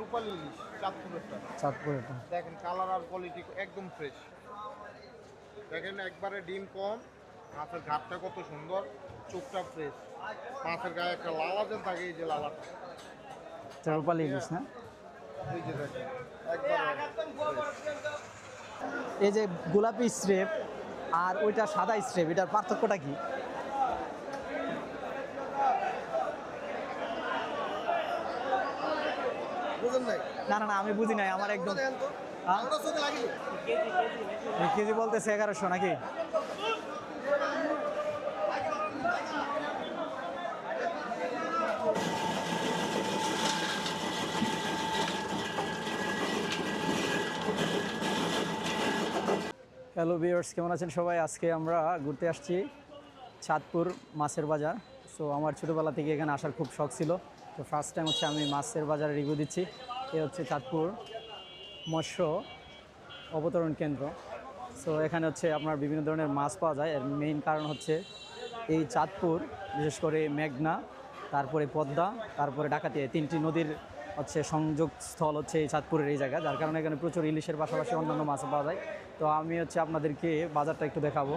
রূপালি ইলিশ চাঁদপুরেরটা। চাঁদপুর এটা দেখেন কালার আর কোয়ালিটি একদম ফ্রেশ দেখেন একবারে ডিম কম মাছের ঘাটটা কত সুন্দর চোখটা ফ্রেশ মাছের গায়ে একটা লালাজেন থাকে এই যে লালাটা। রূপালী ইলিশ না? এই যে দেখেন এই যে গোলাপি স্ট্রেপ আর ওইটা সাদা স্ট্রেপ এটার পার্থক্যটা কি? বুঝেন নাই? না না না আমি বুঝি নাই আমার একদম। হ্যাঁ? কেজি বলতেছে এগারোশো নাকি? হ্যালো ভিউয়ার্স কেমন আছেন সবাই? আজকে আমরা ঘুরতে আসছি চাঁদপুর মাছের বাজার। সো আমার ছোটোবেলা থেকে এখানে আসার খুব শখ ছিল। তো ফার্স্ট টাইম হচ্ছে আমি মাছের বাজারে রিভিউ দিচ্ছি। এ হচ্ছে চাঁদপুর মৎস্য অবতরণ কেন্দ্র। সো এখানে হচ্ছে আপনার বিভিন্ন ধরনের মাছ পাওয়া যায়। এর মেইন কারণ হচ্ছে এই চাঁদপুর, বিশেষ করে মেঘনা, তারপরে পদ্মা, তারপরে ডাকাতিয়া তিনটি নদীর হচ্ছে সংযোগ স্থল হচ্ছে এই চাঁদপুরের এই জায়গা। যার কারণে এখানে প্রচুর ইলিশের পাশাপাশি অন্যান্য মাছ পাওয়া যায়। তো আমি হচ্ছে আপনাদেরকে বাজারটা একটু দেখাবো।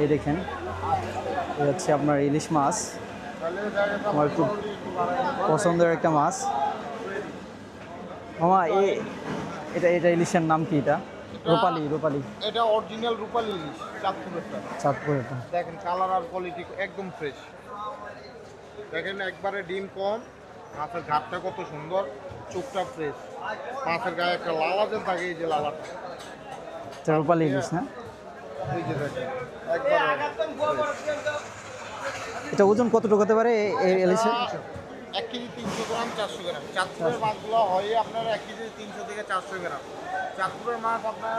এই দেখেন এই হচ্ছে আপনার ইলিশ মাছ। আমার খুব পছন্দের একটা মাছ। মামা এ এটা এটা ইলিশের নাম কি এটা? রূপালি রূপালি। এটা অরিজিনাল রূপালি ইলিশ চাঁদপুরেরটা। চাঁদপুর এটা দেখেন কালার আর কোয়ালিটি একদম ফ্রেশ দেখেন একবারে ডিম কম মাছের ঘাটটা কত সুন্দর চোখটা ফ্রেশ মাছের গায়ে একটা লালাজেন থাকে এই যে লালাটা। রূপালি ইলিশ না এই যে দেখেন একবারে এটা ওজন কতটুকু হতে পারে ইলিশের এক কেজি তিনশো গ্রাম চারশো গ্রাম। চাঁদপুরের মাছগুলো হয় আপনার এক কেজি তিনশো থেকে চারশো গ্রাম। চাঁদপুরের মাছ আপনার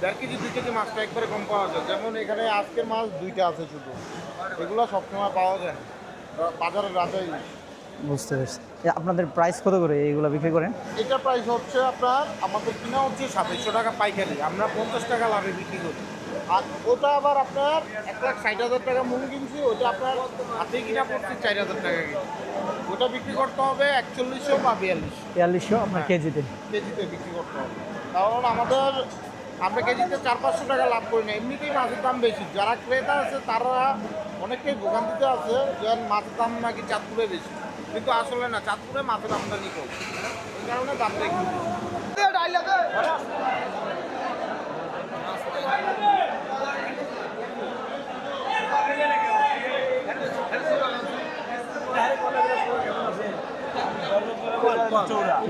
দেড় কেজি দুই কেজি মাছটা একবারে কম পাওয়া যায়। যেমন এখানে আজকের মাছ দুইটা আছে শুধু। এগুলো সবসময় পাওয়া যায় না। বাজারে রাতে বুঝতে পারছি। আপনাদের প্রাইস কত করে এইগুলো বিক্রি করেন? এটা প্রাইস হচ্ছে আপনার আমাদের কিনা হচ্ছে সাতাইশশো টাকা পাইকারি। আমরা পঞ্চাশ টাকা লাভে বিক্রি করি। আর ওটা আবার আপনার এক লাখ ষাট হাজার টাকা মূল কিনছি ওটা আপনার হাতে কিনা পড়ছে চার হাজার টাকা কিনছি ওটা বিক্রি করতে হবে একচল্লিশশো বা বিয়াল্লিশ বিয়াল্লিশশো আপনার কেজিতে। কেজিতে বিক্রি করতে হবে। কারণ আমাদের আমরা কেজিতে চার পাঁচশো টাকা লাভ করি না এমনিতেই মাছের দাম বেশি। যারা ক্রেতা আছে তারা অনেকেই ভোগান্তিতে আছে যে মাছের দাম নাকি চাঁদপুরে বেশি। কিন্তু আসলে না চাঁদপুরে মাছের আমদানি কম। এই কারণে দামটা একটু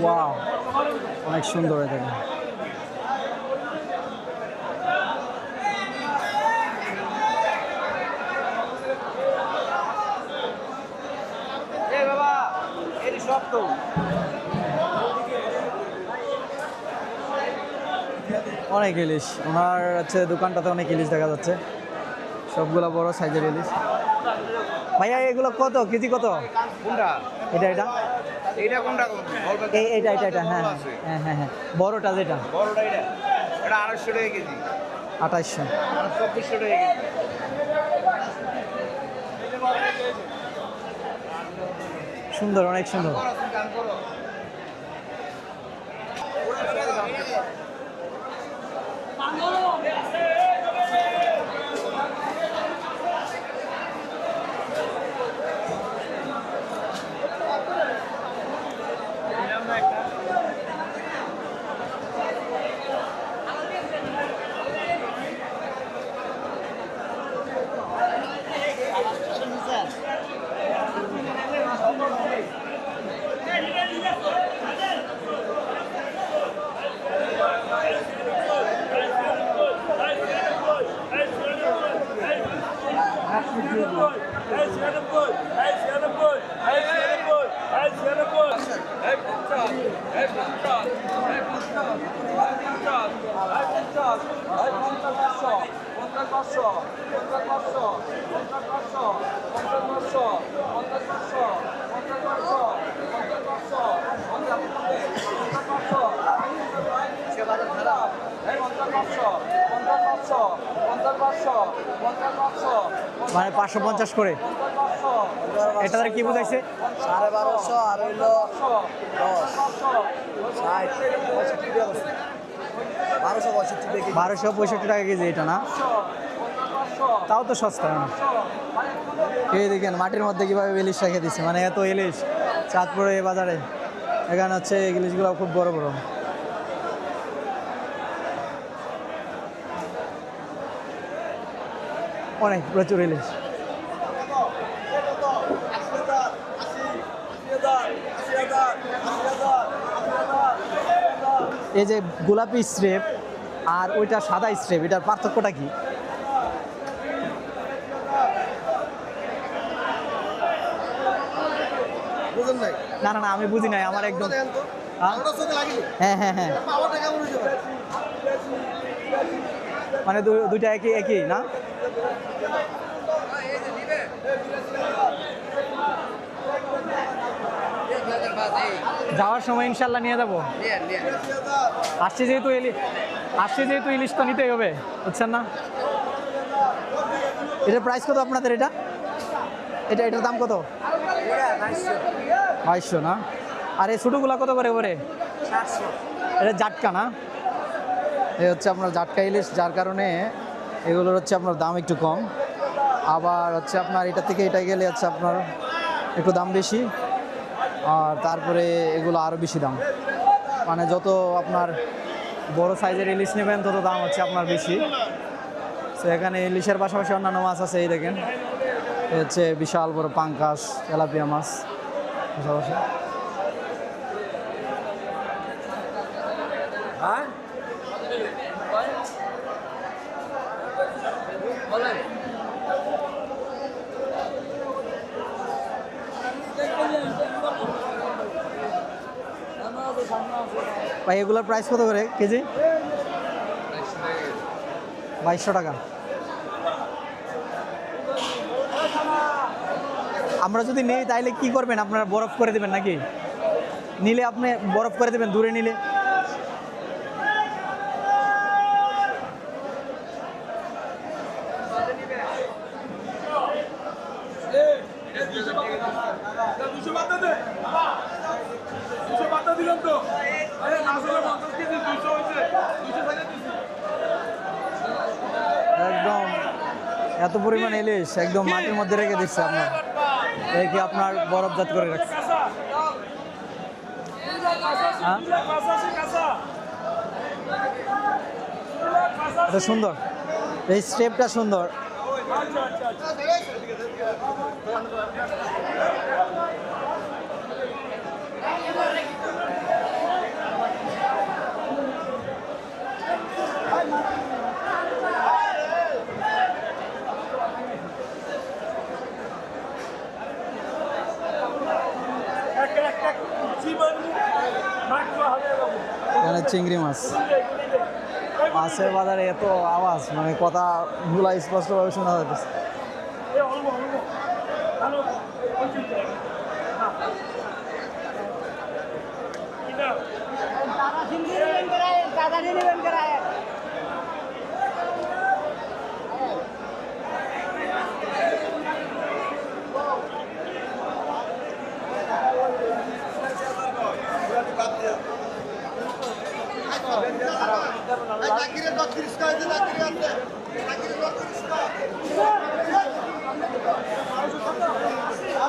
ওয়াও অনেক সুন্দর এটা। অনেক ইলিশ। ওনার হচ্ছে দোকানটাতে অনেক ইলিশ দেখা যাচ্ছে। সবগুলা বড় সাইজের ইলিশ। ভাইয়া এগুলো কত? কেজি কত? কোনটা? এটা এটা? এইটা কোনটা এই এটা এটা এটা হ্যাঁ হ্যাঁ হ্যাঁ হ্যাঁ। বড়টা যেটা। বড়টা এটা। এটা আড়াইশো টাকা কেজি। আঠাইশশো চব্বিশশো টাকা কেজি। সুন্দর অনেক সুন্দর। মানে পাঁচশো পঞ্চাশ করে। এটা তারা কি বুঝাইছে? সাড়ে বারোশো আর হইল দশ। ষাট। বারোশো পঁয়ষট্টি টাকা কেজি। এটা না? তাও তো সস্তা। না এই দেখেন, মাটির মধ্যে কীভাবে ইলিশ রেখে দিচ্ছে মানে এত ইলিশ, চাঁদপুরে এই বাজারে। এখানে হচ্ছে ইলিশগুলো খুব বড় বড়। অনেক, প্রচুর ইলিশ। এই যে গোলাপি স্ট্রেপ আর ওইটা সাদা স্ট্রেপ এটার পার্থক্যটা কি? না না না আমি বুঝি নাই আমার একদম হ্যাঁ? হ্যাঁ হ্যাঁ হ্যাঁ? মানে দুইটা একই একই না? যাওয়ার সময় ইনশাল্লাহ নিয়ে যাব। আসছে যেহেতু ইলিশ আসছে যেহেতু ইলিশ তো নিতেই হবে বুঝছেন না? এটার প্রাইস কত আপনাদের এটা? এটা এটার দাম কত? বাইশশো না? আর এই ছোটোগুলা কত করে করে এটা জাটকা না? এই হচ্ছে আপনার জাটকা ইলিশ যার কারণে এগুলোর হচ্ছে আপনার দাম একটু কম। আবার হচ্ছে আপনার এটা থেকে এটা গেলে হচ্ছে আপনার একটু দাম বেশি। আর তারপরে এগুলো আরও বেশি দাম। মানে যত আপনার বড় সাইজের ইলিশ নেবেন, তত দাম হচ্ছে আপনার বেশি। তো এখানে ইলিশের পাশাপাশি অন্যান্য মাছ আছে, এই দেখেন। হচ্ছে বিশাল বড় পাঙ্কাস এলাপিয়া মাছ। পাশাপাশি। ভাই, এগুলোর প্রাইস কত করে? কেজি? বাইশশো টাকা। আমরা যদি নেই, তাইলে কি করবেন? আপনারা বরফ করে দেবেন নাকি? নিলে আপনি বরফ করে দেবেন, দূরে নিলে। দিলাম তো। একদম। এত পরিমাণ ইলিশ একদম মাটির মধ্যে রেখে দিচ্ছে আপনার। রেখে আপনার বরফজাত করে রাখছে? হ্যাঁ? এটা সুন্দর। এই স্টেপটা সুন্দর আচ্ছা আচ্ছা আচ্ছা একটা একটা জীবন মাত্র হবে বাবু এখানে চিংড়ি মাছ। মাছের বাজারে এত আওয়াজ মানে কথা ভুলা স্পষ্টভাবে শোনা যাচ্ছে এ অল্প অল্প ভালো পঁচিশ টাকা কিনা নাকিরে বত্রিশ টাকা হয়েছে নাকিরে আছে নাকিরে বত্রিশ টাকা পঞ্চাশ টাকা বাদ দিয়া চার চারটা আটশো না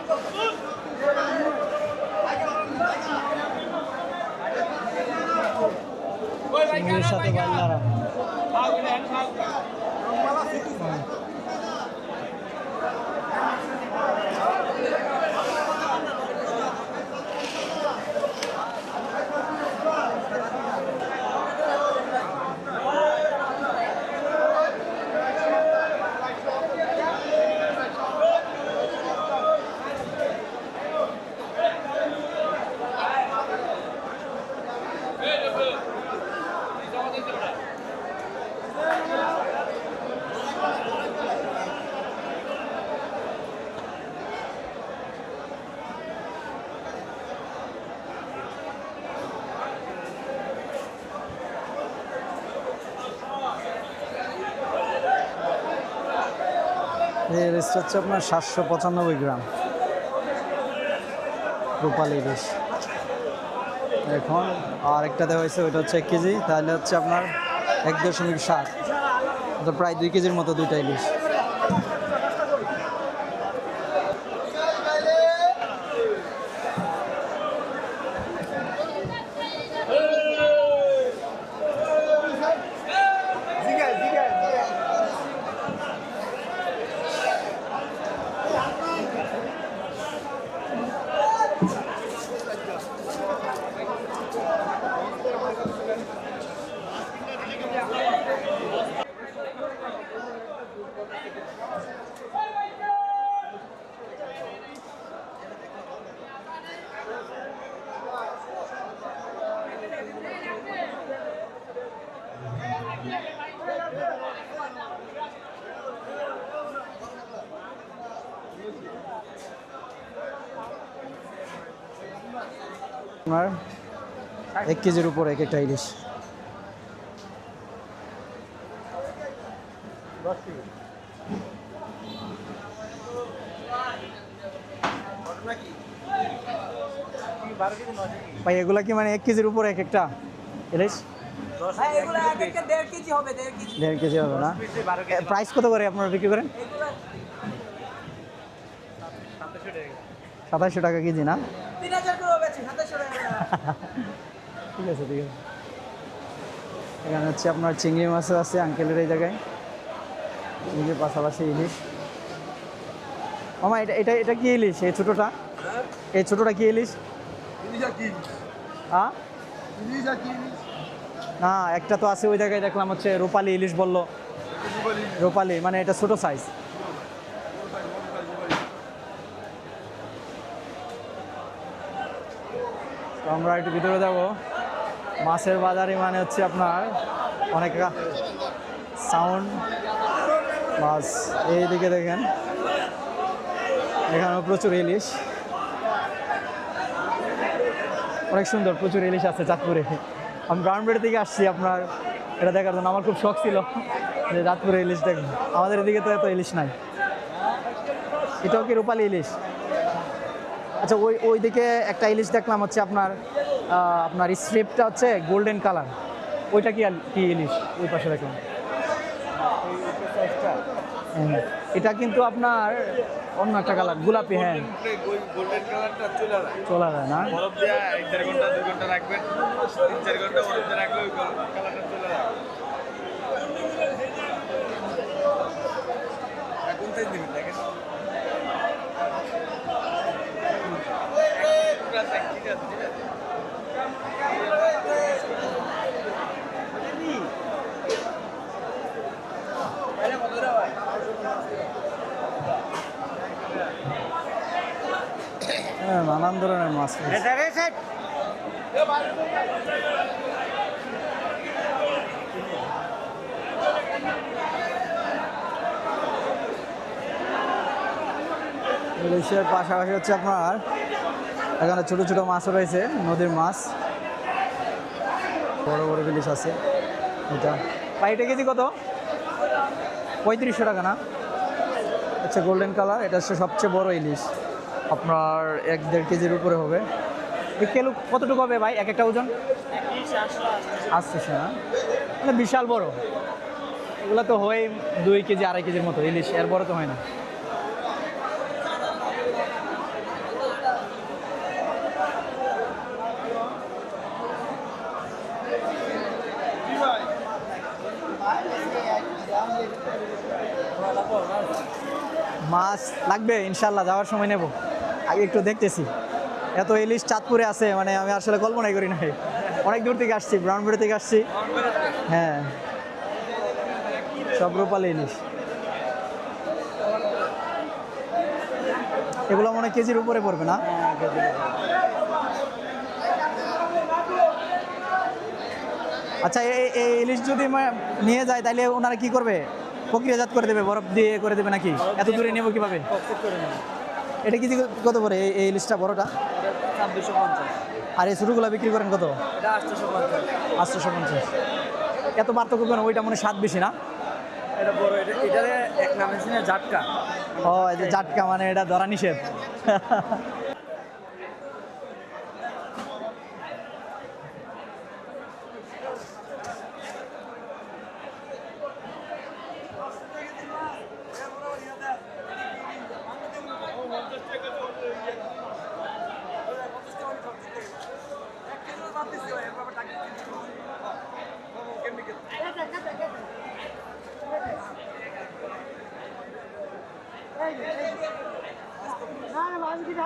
সাথে বাইলারা সাইজটা হচ্ছে আপনার সাতশো পঁচানব্বই গ্রাম। রূপালি ইলিশ এখন আরেকটাতে হয়েছে, ওইটা হচ্ছে এক কেজি, তাহলে হচ্ছে আপনার এক দশমিক সাত। প্রায় দুই কেজির মতো দুইটা ইলিশ আপনার? এক কেজির উপর এক একটা ইলিশ। ভাই এগুলা কি মানে এক কেজির উপর এক একটা ইলিশ? দেড় কেজি হবে না? প্রাইস কত করে আপনারা বিক্রি করেন? সাতাশশো টাকা কেজি না তিন হাজার করে হবে সাতাশশো টাকা ঠিক আছে ঠিক আছে। এখানে হচ্ছে আপনার চিংড়ি মাছও আছে আঙ্কেলের এই জায়গায়। চিংড়ির পাশাপাশি ইলিশ। মামা এটা এটা এটা কি ইলিশ? এই ছোটোটা? এই ছোটোটা কি ইলিশ? হ্যাঁ? না একটা তো আছে ওই জায়গায় দেখলাম হচ্ছে রূপালি ইলিশ বলল। রূপালি মানে এটা ছোটো সাইজ আমরা একটু ভিতরে যাব। মাছের বাজারে মানে হচ্ছে আপনার অনেক সাউন্ড মাছ, এইদিকে দেখেন। এখানেও প্রচুর ইলিশ। অনেক সুন্দর, প্রচুর ইলিশ আছে চাঁদপুরে। আমি ব্রাউনবেড় থেকে আসছি আপনার, এটা দেখার জন্য আমার খুব শখ ছিল যে চাঁদপুরে ইলিশ দেখুন আমাদের এদিকে তো এত ইলিশ নাই। এটাও কি রূপালী ইলিশ? আচ্ছা ওই ওই দিকে একটা ইলিশ দেখলাম হচ্ছে আপনার আপনার স্ট্রিপটা হচ্ছে গোল্ডেন কালার ওইটা কি কি ইলিশ? ওই পাশে দেখলাম হ্যাঁ, এটা কিন্তু আপনার অন্য একটা কালার গোলাপি হ্যাঁ। গোল্ডেন কালারটা চলে যায়। না? বরফ দিয়ে এক ঘণ্টা রাখবেন। ঘণ্টা বরফ দিয়ে রাখলে ওই কালারটা চলে যায় এখন তাই দিবেন দেখেন ঠিক আছে ঠিক আছে ঠিক আছে হ্যাঁ নানান ধরনের মাছ রয়েছে। ইলিশের পাশাপাশি হচ্ছে আপনার, এখানে ছোট ছোট মাছও রয়েছে, নদীর মাছ। বড় বড় ইলিশ আছে। এটা। ভাই, এটা কেজি কত? পঁয়ত্রিশশো টাকা না? আচ্ছা গোল্ডেন কালার এটা হচ্ছে সবচেয়ে বড় ইলিশ। আপনার এক দেড় কেজির উপরে হবে। কেলু কতটুকু হবে ভাই? এক একটা ওজন? আসতেছে না মানে বিশাল বড়। এগুলো তো হয় দুই কেজি, আড়াই কেজির মতো ইলিশ এর বড় তো হয় না মাছ লাগবে ইনশাল্লাহ যাওয়ার সময় নেব। আগে একটু দেখতেছি। এত ইলিশ চাঁদপুরে আছে মানে আমি আসলে কল্পনাই করি নাই। অনেক দূর থেকে আসছি ব্রাউনবেড়ি থেকে আসছি। হ্যাঁ। সব রূপালি ইলিশ। এগুলো মনে কেজির উপরে পড়বে না? আচ্ছা এই- ইলিশ যদি নিয়ে যায় তাহলে ওনারা কি করবে? প্রক্রিয়াজাত করে দেবে বরফ দিয়ে করে দেবে নাকি? এত দূরে নেব কীভাবে? এটা কি কত করে এই- ইলিশটা বড়টা ছাব্বিশশো পঞ্চাশ আর এই ছোটোগুলো বিক্রি করেন কত? এটা আটশোশো পঞ্চাশ। আটশোশো পঞ্চাশ এত পার্থক্য কেন? ওইটা মনে স্বাদ বেশি না? এটা বড় এটা এটারে এক নামে জাটকা ও এই যে জাটকা মানে এটা ধরা নিষেধ।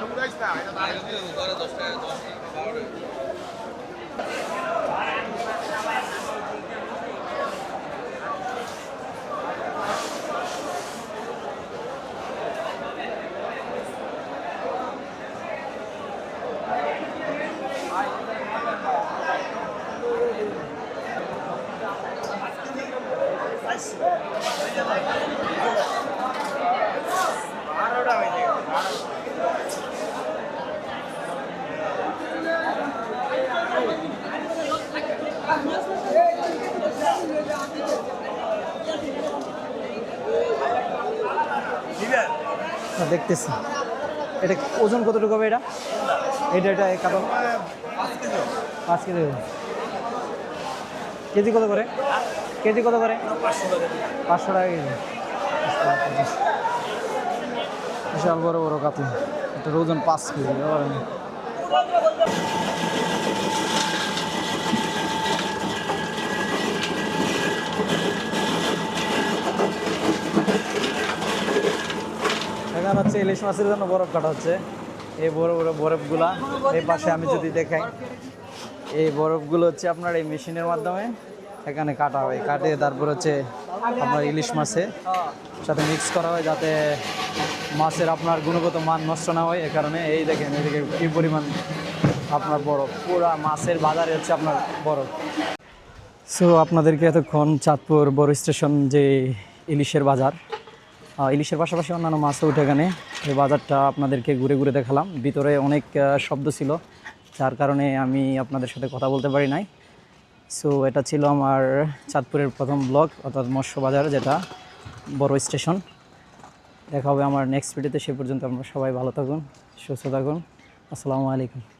আর উড়াইছ না এটা না, দেখতেছি। এটা ওজন কতটুকু হবে এটা? এটা এটা কত পাঁচ কেজি কেজি কত করে? কেজি কত করে? পাঁচশো টাকা কেজি। বিশাল বড় বড় কাতলা এটার ওজন পাঁচ কেজি এখানে হচ্ছে ইলিশ মাছের জন্য বরফ কাটা হচ্ছে। এই বড় বড় বরফগুলা, এই পাশে আমি যদি দেখাই, এই বরফগুলো হচ্ছে আপনার এই মেশিনের মাধ্যমে এখানে কাটা হয়। কাটে তারপর হচ্ছে আপনার ইলিশ মাছে সাথে মিক্স করা হয় যাতে মাছের আপনার গুণগত মান নষ্ট না হয়। এ কারণে এই দেখেন এদিকে কি পরিমাণ আপনার বরফ। পুরা মাছের বাজারে হচ্ছে আপনার বরফ। সো আপনাদেরকে এতক্ষণ চাঁদপুর বড় স্টেশন যে ইলিশের বাজার ইলিশের পাশাপাশি অন্যান্য মাছও উঠে এখানে। এই বাজারটা আপনাদেরকে ঘুরে ঘুরে দেখালাম। ভিতরে অনেক শব্দ ছিল, যার কারণে আমি আপনাদের সাথে কথা বলতে পারি নাই। সো এটা ছিল আমার চাঁদপুরের প্রথম ব্লগ, অর্থাৎ মৎস্য বাজার, যেটা বড় স্টেশন। দেখা হবে আমার নেক্সট ভিডিওতে সে পর্যন্ত আমরা সবাই ভালো থাকুন, সুস্থ থাকুন। আসসালামু আলাইকুম।